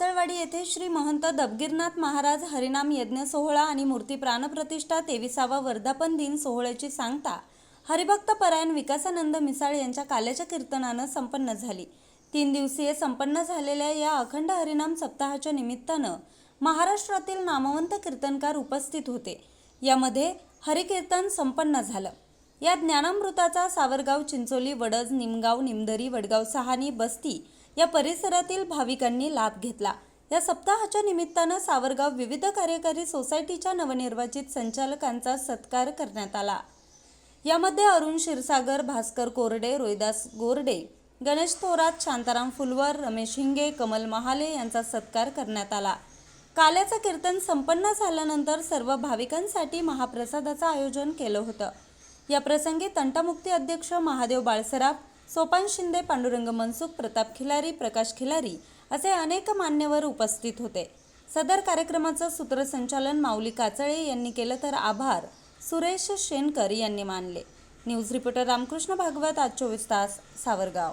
येथे श्री महंत दबगिरनाथ महाराज हरिनाम यज्ञ सोहळा आणि मूर्ती प्राणप्रतिष्ठा तेविसावा वर्धापन दिन सोहळ्याची सांगता हरिभक्त परायण विकासानंद मिसाळ यांच्या काल्याच्या कीर्तनानं संपन्न झाली. तीन दिवसीय संपन्न झालेल्या या अखंड हरिनाम सप्ताहाच्या निमित्तानं महाराष्ट्रातील नामवंत कीर्तनकार उपस्थित होते. यामध्ये हरिकीर्तन संपन्न झालं. या ज्ञानामृताचा सावरगाव चिंचोली वडज निमगाव निमदरी वडगाव सहानी बस्ती या परिसरातील भाविकांनी लाभ घेतला. या सप्ताहाच्या निमित्तानं सावरगाव विविध कार्यकारी सोसायटीच्या नवनिर्वाचित संचालकांचा सत्कार करण्यात आला. यामध्ये अरुण क्षीरसागर भास्कर कोरडे रोहिदास गोरडे गणेश थोरात शांताराम फुलवर रमेश हिंगे कमल महाले यांचा सत्कार करण्यात आला. काल्याचं कीर्तन संपन्न झाल्यानंतर सर्व भाविकांसाठी महाप्रसादाचं आयोजन केलं होतं. या प्रसंगी तंटामुक्ती अध्यक्ष महादेव बाळसराफ सोपान शिंदे पांडुरंग मनसुख प्रताप खिलारी प्रकाश खिलारी असे अनेक मान्यवर उपस्थित होते. सदर कार्यक्रमाचं सूत्रसंचालन माऊली काचळे यांनी केलं तर आभार सुरेश शेनकर यांनी मानले. न्यूज रिपोर्टर रामकृष्ण भागवत आज चोवीस तास सावरगाव.